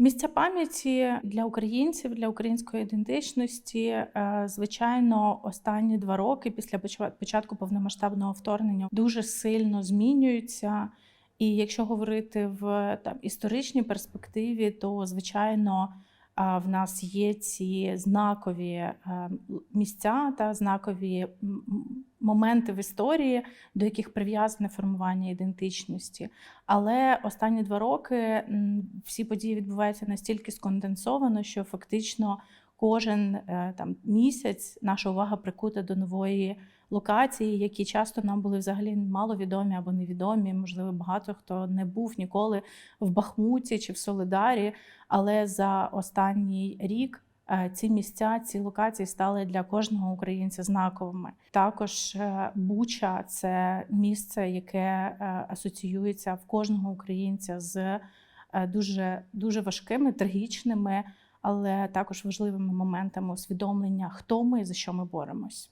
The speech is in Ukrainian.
Місця пам'яті для українців, для української ідентичності, е, звичайно, останні два роки після початку повномасштабного вторгнення дуже сильно змінюються. І якщо говорити в там історичній перспективі, то звичайно в нас є ці знакові е, місця та знакові моменти в історії, до яких прив'язане формування ідентичності. Але останні два роки всі події відбуваються настільки сконденсовано, що фактично кожен е, там місяць наша увага прикута до нової локації, які часто нам були взагалі маловідомі або невідомі. Можливо, багато хто не був ніколи в Бахмуті чи в Солидарі. Але за останній рік ці місця, ці локації стали для кожного українця знаковими. Також е, Буча це місце, яке е, асоціюється в кожного українця з е, дуже, дуже важкими, трагічними, але також важливими моментами усвідомлення, хто ми і за що ми боремось.